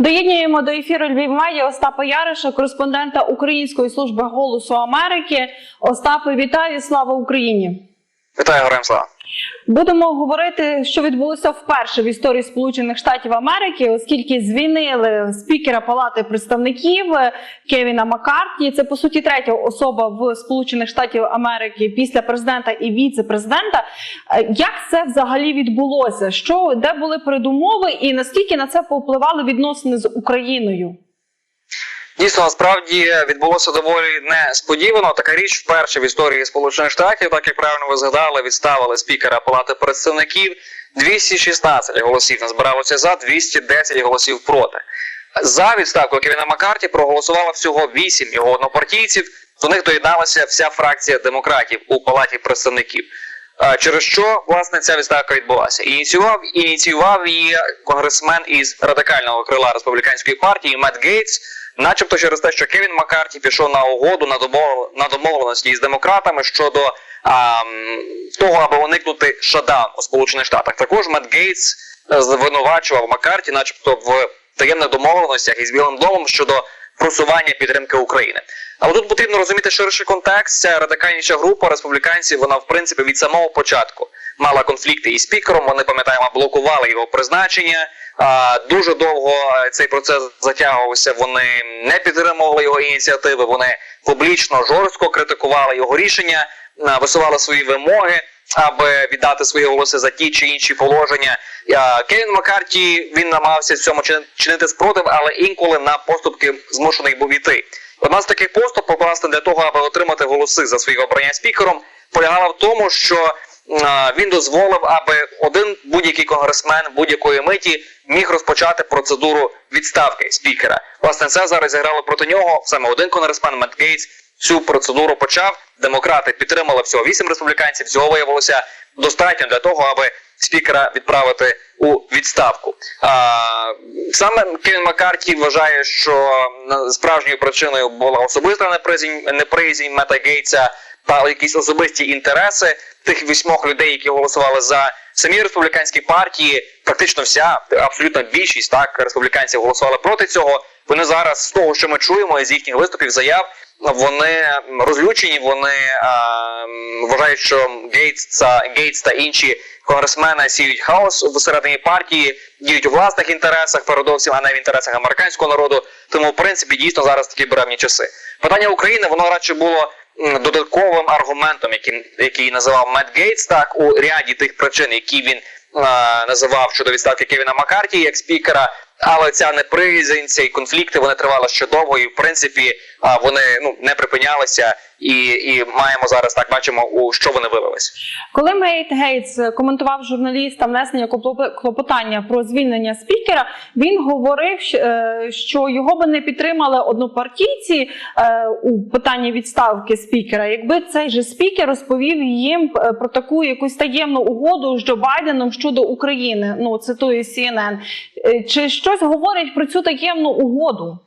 Доєднуємо до ефіру Львів Медіа Остапа Яриша, кореспондента Української служби голосу Америки. Остапе, вітаю! Слава Україні! Вітаю, героям слава. Будемо говорити, що відбулося вперше в історії Сполучених Штатів Америки, оскільки звільнили спікера Палати представників е, Кевіна Маккарті. Це по суті третя особа в Сполучених Штатів Америки після президента і віце-президента. Е, Як це взагалі відбулося? Що де були передумови, і наскільки на це повпливали відносини з Україною? Дійсно, насправді відбулося доволі несподівано. Така річ вперше в історії Сполучених Штатів, так як правильно ви згадали, відставили спікера Палати представників. 216 голосів назбиралося за, 210 голосів проти. За відставку Кевіна Маккарті проголосувало всього 8 його однопартійців. До них доєдналася вся фракція демократів у Палаті представників. Через що власне ця відставка відбулася? Ініціював ініціював її конгресмен із радикального крила республіканської партії Мет Гейтс, начебто через те, що Кевін Маккарті пішов на угоду на домов... на домовленості із демократами щодо а, того, аби уникнути шадан у Сполучених Штатах. Також Мед Гейтс е, звинувачував Маккарті, начебто в таємних домовленостях із Білим домом щодо просування підтримки України. Але тут потрібно розуміти ширший контекст. Ця радикальніша група республіканців, вона в принципі від самого початку мала конфлікти із спікером. Вони пам'ятаємо, блокували його призначення. Дуже довго е, цей процес затягувався. Вони не підтримували його ініціативи. Вони публічно жорстко критикували його рішення, висували свої вимоги. Аби віддати свої голоси за ті чи інші положення, А, Кевін Маккарті він намагався в цьому чин- чинити спротив, але інколи на поступки змушений був іти. Одна з таких поступок, власне, для того, аби отримати голоси за своє обрання спікером, полягала в тому, що він дозволив, аби один будь-який конгресмен будь-якої миті міг розпочати процедуру відставки спікера. Власне, це зараз зіграло проти нього. Саме один конгресмен Мет Гейтс цю процедуру почав. Демократи підтримали всього вісім республіканців. Всього виявилося достатньо для того, аби спікера відправити у відставку. А, саме Кевін Маккарті вважає, що справжньою причиною була особиста неприязнь, неприязнь Мета Гейтса та якісь особисті інтереси тих вісьмох людей, які голосували за самі республіканські партії. Практично вся абсолютно більшість так республіканців голосували проти цього. Вони зараз з того, що ми чуємо із їхніх виступів, заяв. Вони розлючені, вони м, вважають, що Гейтс Гейтс та інші конгресмени сіють хаос всередині партії, діють у власних інтересах, передовсім, а не в інтересах американського народу. Тому, в принципі, дійсно зараз такі беремні часи. Питання України воно радше було додатковим аргументом, який, який називав Мет Гейтс, так у ряді тих причин, які він називав щодо відставки Кевіна Маккарті як спікера. Але ця неприязнь, ці конфлікти вони тривали ще довго, і в принципі вони ну не припинялися, і, і маємо зараз так бачимо, у що вони вилились. Коли Мейт Гейтс коментував журналістам внесення клопо- клопотання про звільнення спікера, він говорив, е, що його би не підтримали однопартійці е, у питанні відставки спікера, якби цей же спікер розповів їм е, про таку якусь таємну угоду з Джо Байденом щодо України. Ну цитую CNN. Чи щось говорять про цю таємну угоду?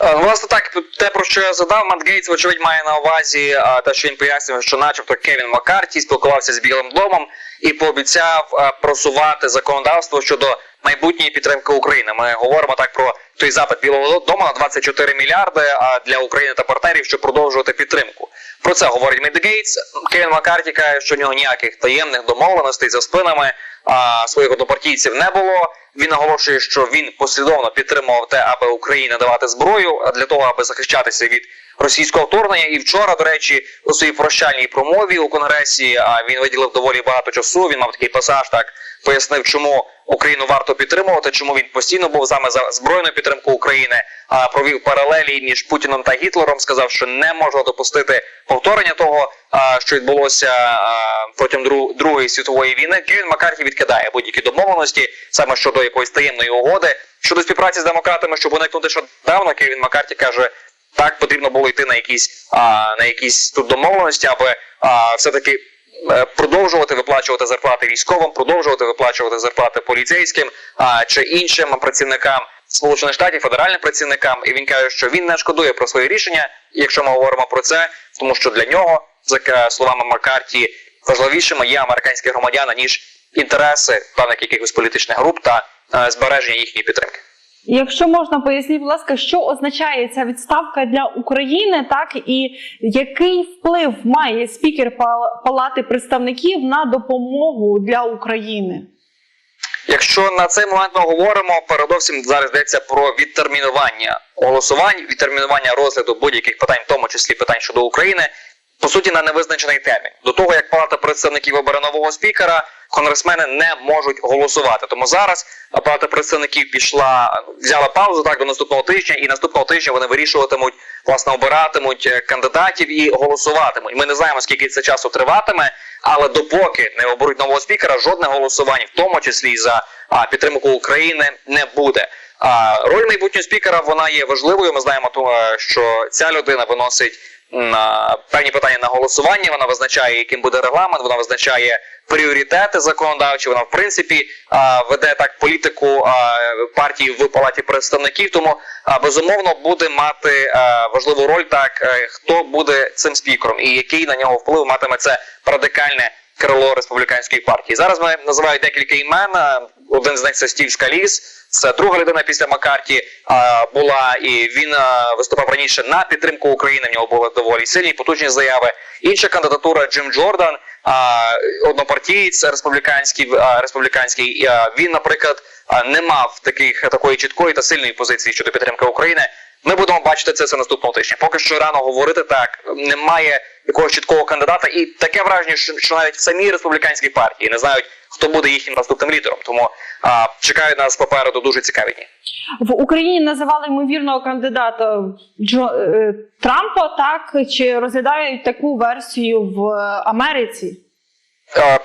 Е, Власне, так те про що я задав, Мат Гейтс, вочевидь, має на увазі а, те, що він пояснював, що, начебто, Кевін Маккарті спілкувався з Білим домом і пообіцяв просувати законодавство щодо майбутньої підтримки України. Ми говоримо так про той запит Білого дому на 24 мільярди для України та партнерів, щоб продовжувати підтримку. Про це говорить Мед Гейтс. Кевін Маккарті каже, що в нього ніяких таємних домовленостей за спинами своїх однопартійців не було. Він наголошує, що він послідовно підтримував те, аби Україні давати зброю для того, аби захищатися від російського вторгнення. І вчора, до речі, у своїй прощальній промові у конгресі а він виділив доволі багато часу. Він мав такий пасаж, так пояснив, чому Україну варто підтримувати, чому він постійно був саме за збройну підтримку України. А провів паралелі між Путіном та Гітлером. Сказав, що не можна допустити повторення того, що відбулося протягом Другої світової війни. Кевін Маккарті відкидає будь-які домовленості саме щодо якоїсь таємної угоди. Щодо співпраці з демократами, щоб уникнути шатдауна, Кевін Маккарті каже. Так потрібно було йти на якісь на якісь тут домовленості, аби все таки продовжувати виплачувати зарплати військовим, продовжувати виплачувати зарплати поліцейським а, чи іншим працівникам Сполучених Штатів, федеральним працівникам. І він каже, що він не шкодує про своє рішення, якщо ми говоримо про це, тому що для нього, за е, словами Маккарті, важливішими є американські громадяни ніж інтереси певних якихось політичних груп та е, збереження їхньої підтримки. Якщо можна, поясніть, будь ласка, що означає ця відставка для України, так і який вплив має спікер пал- Палати представників на допомогу для України? Якщо на цей момент ми говоримо, передовсім зараз йдеться про відтермінування голосувань, відтермінування розгляду будь-яких питань, в тому числі питань щодо України, по суті, на невизначений термін. До того як Палата представників обере нового спікера, конгресмени не можуть голосувати. Тому зараз Палата представників пішла, взяла паузу так до наступного тижня, і наступного тижня вони вирішуватимуть, власне, обиратимуть е, кандидатів і голосуватимуть. Ми не знаємо, скільки це часу триватиме, але допоки не оберуть нового спікера, жодне голосування, в тому числі за підтримку України, не буде. А роль майбутнього спікера вона є важливою. Ми знаємо, е, що ця людина виносить на певні питання на голосування. Вона визначає, яким буде регламент, вона визначає пріоритети законодавчі. Вона в принципі веде так політику партії в палаті представників. Тому безумовно буде мати важливу роль, так е, хто буде цим спікером і який на нього вплив матиме це радикальне крило республіканської партії. Зараз ми називають декілька імен. Один з них це Стів Скаліс. Це друга людина після Маккарті а, була, і він виступав раніше на підтримку України. В нього були доволі сильні потужні заяви. Інша кандидатура Джим Джордан, а, однопартієць республіканський, а, республіканський. він, наприклад, не мав таких такої чіткої та сильної позиції щодо підтримки України. Ми будемо бачити це все наступного тижня. Поки що рано говорити так. Немає якогось чіткого кандидата, і таке враження, що навіть в самій республіканській партії не знають, хто буде їхнім наступним лідером. Тому а, чекають нас попереду дуже цікаві дні. В Україні називали ймовірного кандидата Джо е, Трампа, так чи розглядають таку версію в Америці? Е,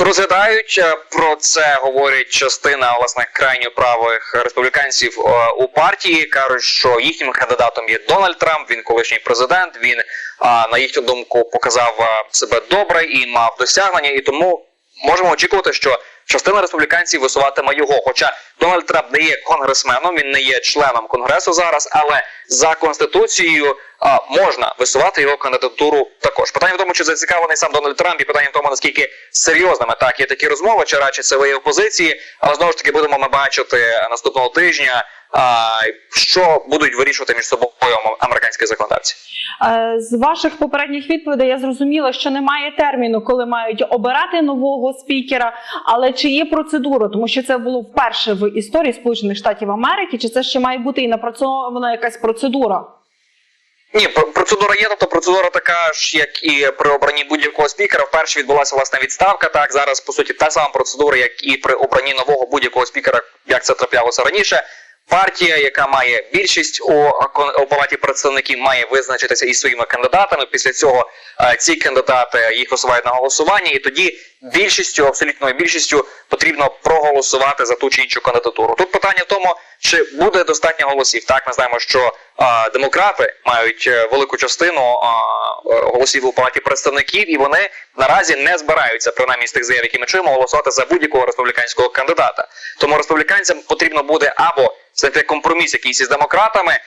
Розглядають е, про це говорить частина власне крайньо правих республіканців у партії. кажуть, що їхнім кандидатом є Дональд Трамп. Він колишній президент. Він на їхню думку показав себе добре і мав досягнення. І тому можемо очікувати, що частина республіканців висуватиме його. Хоча Дональд Трамп не є конгресменом, він не є членом конгресу зараз, але за конституцією а, можна висувати його кандидатуру також. Питання в тому, чи зацікавлений сам Дональд Трамп, і питання в тому, наскільки серйозними так є такі розмови, чи радше це вияв позиції. Але знову ж таки будемо ми бачити наступного тижня, а, що будуть вирішувати між собою американські законодавці. Е, З ваших попередніх відповідей я зрозуміла, що немає терміну, коли мають обирати нового спікера. Але чи є процедура, тому що це було вперше в історії Сполучених Штатів Америки, чи це ще має бути і напрацьована якась процедура? Ні, процедура є, тобто процедура така ж, як і при обранні будь-якого спікера. Вперше відбулася власне відставка. Так зараз по суті та сама процедура, як і при обранні нового будь-якого спікера, як це траплялося раніше. Партія, яка має більшість у, у палаті представників, має визначитися із своїми кандидатами. Після цього е, ці кандидати їх висувають на голосування, і тоді більшістю, абсолютною більшістю, потрібно проголосувати за ту чи іншу кандидатуру. Тут питання в тому, чи буде достатньо голосів. Так, ми знаємо, що а, демократи мають е, велику частину а, е, голосів у палаті представників, і вони наразі не збираються, принаймні з тих заяв, які ми чуємо, голосувати за будь-якого республіканського кандидата. Тому республіканцям потрібно буде або знайти компроміс якийсь із демократами,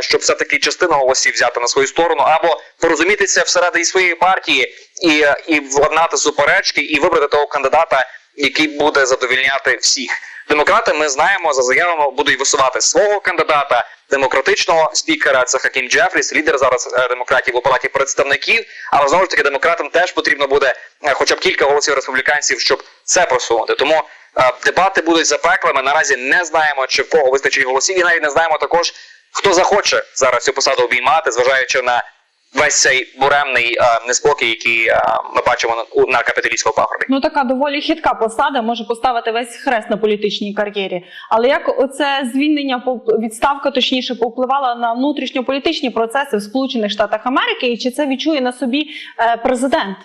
щоб все таки частину голосів взяти на свою сторону, або порозумітися всередині своєї партії і, і владнати суперечки, і вибрати того кандидата, який буде задовільняти всіх. Демократи, ми знаємо, за заявами будуть висувати свого кандидата, демократичного спікера. Це Хакім Джефріс, лідер зараз е, демократів у палаті представників. Але знову ж таки, демократам теж потрібно буде е, хоча б кілька голосів республіканців, щоб це просунути. Тому е, дебати будуть запеклими. Наразі не знаємо, чи в кого вистачить голосів, і навіть не знаємо також, хто захоче зараз цю посаду обіймати, зважаючи на весь цей буремний е, неспокій, який е, ми бачимо на, у- на капіталійському пагорбі. Ну така доволі хитка посада може поставити весь хрест на політичній кар'єрі. Але як оце звільнення відставка точніше повпливала на внутрішньополітичні процеси в Сполучених Штатах Америки, і чи це відчує на собі е, президент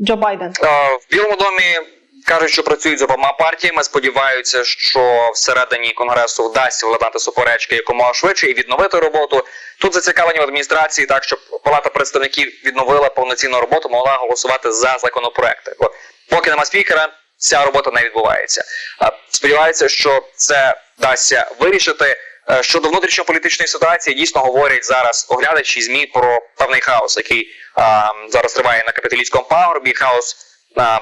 Джо Байден? В Білому домі кажуть, що працюють з обома партіями. Сподіваються, що всередині конгресу вдасться владнати суперечки якомога швидше і відновити роботу. Тут зацікавлені в адміністрації, так щоб палата представників відновила повноцінну роботу, могла голосувати за законопроекти. Бо поки нема спікера, ця робота не відбувається. Сподіваються, що це вдасться вирішити. Е, Щодо внутрішньополітичної ситуації, дійсно говорять зараз оглядачі змі про певний хаос, який а, зараз триває на капіталістському пагорбі. Хаос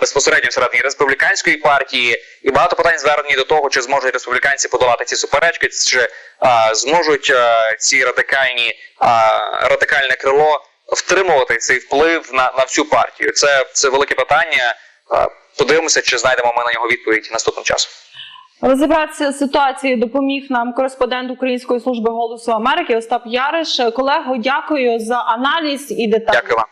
безпосередньо всередині республіканської партії, і багато питань звернені до того, чи зможуть республіканці подолати ці суперечки, чи а, зможуть а, ці радикальні а, радикальне крило втримувати цей вплив на, на всю партію. Це, це велике питання. А, Подивимося, чи знайдемо ми на нього відповідь наступним часом. Розібратися з ситуацією допоміг нам кореспондент Української служби голосу Америки Остап Яриш. Колего, дякую за аналіз і деталі. Дякую вам.